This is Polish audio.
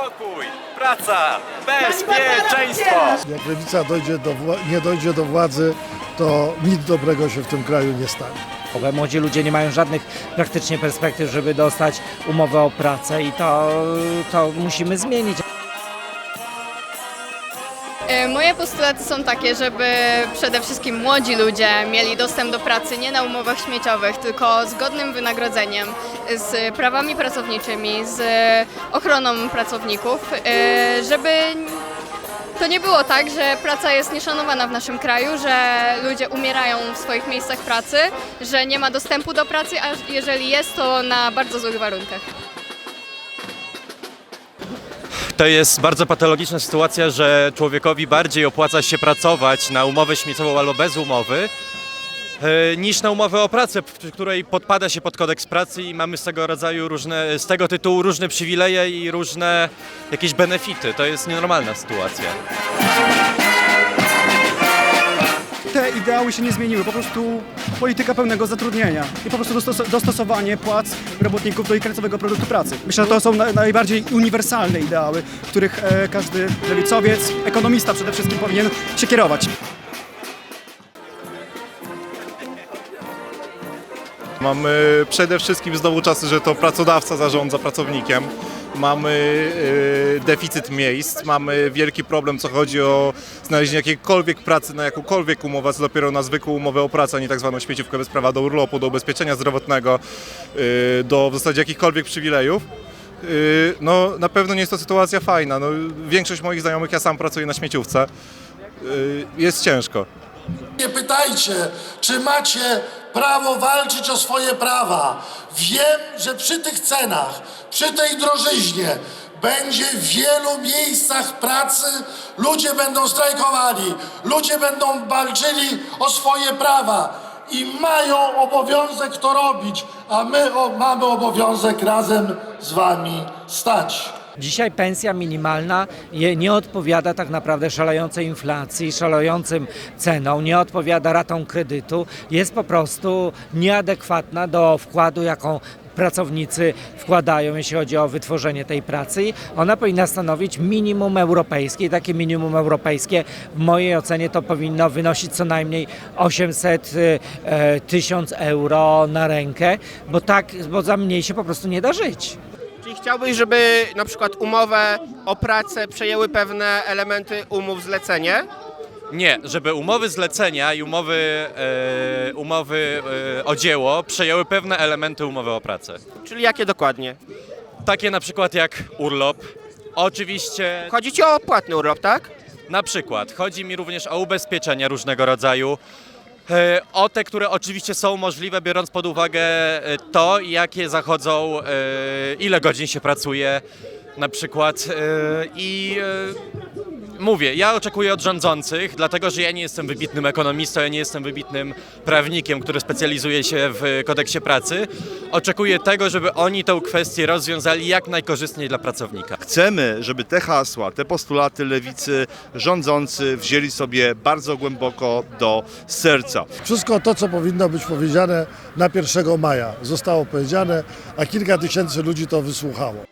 Spokój, praca, bezpieczeństwo. Jak lewica dojdzie do nie dojdzie do władzy, to nic dobrego się w tym kraju nie stanie. Młodzi ludzie nie mają żadnych praktycznie perspektyw, żeby dostać umowę o pracę i to, to musimy zmienić. E, Moje postulaty są takie, żeby przede wszystkim młodzi ludzie mieli dostęp do pracy nie na umowach śmieciowych, tylko z godnym wynagrodzeniem, z prawami pracowniczymi, z ochroną pracowników, e, żeby to nie było tak, że praca jest nieszanowana w naszym kraju, że ludzie umierają w swoich miejscach pracy, że nie ma dostępu do pracy, a jeżeli jest, to na bardzo złych warunkach. To jest bardzo patologiczna sytuacja, że człowiekowi bardziej opłaca się pracować na umowę śmieciową albo bez umowy, niż na umowę o pracę, przy której podpada się pod kodeks pracy i mamy z tego rodzaju różne, z tego tytułu różne przywileje i różne jakieś benefity. To jest nienormalna sytuacja. te ideały się nie zmieniły, po prostu polityka pełnego zatrudnienia i po prostu dostos- dostosowanie płac robotników do ich końcowego produktu pracy. Myślę, że to są na- najbardziej uniwersalne ideały, których e, każdy lewicowiec, ekonomista przede wszystkim powinien się kierować. Mamy przede wszystkim znowu czasy, że to pracodawca zarządza pracownikiem. Mamy y, deficyt miejsc, mamy wielki problem, co chodzi o znalezienie jakiejkolwiek pracy na jakąkolwiek umowę, co dopiero na zwykłą umowę o pracę, a nie tak zwaną śmieciówkę bez prawa do urlopu, do ubezpieczenia zdrowotnego, y, do w zasadzie jakichkolwiek przywilejów. Y, No na pewno nie jest to sytuacja fajna. No, większość moich znajomych, ja sam pracuję na śmieciówce, jest ciężko. Nie pytajcie, czy macie prawo walczyć o swoje prawa. Wiem, że przy tych cenach, przy tej drożyźnie będzie w wielu miejscach pracy, ludzie będą strajkowali, ludzie będą walczyli o swoje prawa i mają obowiązek to robić, a my o, mamy obowiązek razem z wami stać. Dzisiaj pensja minimalna nie odpowiada tak naprawdę szalejącej inflacji, szalejącym cenom, nie odpowiada ratom kredytu, jest po prostu nieadekwatna do wkładu, jaką pracownicy wkładają, jeśli chodzi o wytworzenie tej pracy. Ona powinna stanowić minimum europejskie. I Takie minimum europejskie w mojej ocenie to powinno wynosić co najmniej 800 y, e, tysiąc euro na rękę, bo tak, bo za mniej się po prostu nie da żyć. Czyli chciałbyś, żeby na przykład umowę o pracę przejęły pewne elementy umów zlecenie? Nie, żeby umowy zlecenia i umowy, e, umowy e, o dzieło przejęły pewne elementy umowy o pracę. Czyli jakie dokładnie? Takie na przykład jak urlop. Oczywiście Chodzi ci o płatny urlop, tak? na przykład chodzi mi również o ubezpieczenia różnego rodzaju. E, O te, które oczywiście są możliwe, biorąc pod uwagę e, to, jakie zachodzą, e, ile godzin się pracuje, na przykład. I mówię, ja oczekuję od rządzących, dlatego że ja nie jestem wybitnym ekonomistą, ja nie jestem wybitnym prawnikiem, który specjalizuje się w kodeksie pracy. Oczekuję tego, żeby oni tę kwestię rozwiązali jak najkorzystniej dla pracownika. Chcemy, żeby te hasła, te postulaty lewicy rządzący wzięli sobie bardzo głęboko do serca. Wszystko to, co powinno być powiedziane na 1 maja, zostało powiedziane, a kilka tysięcy ludzi to wysłuchało.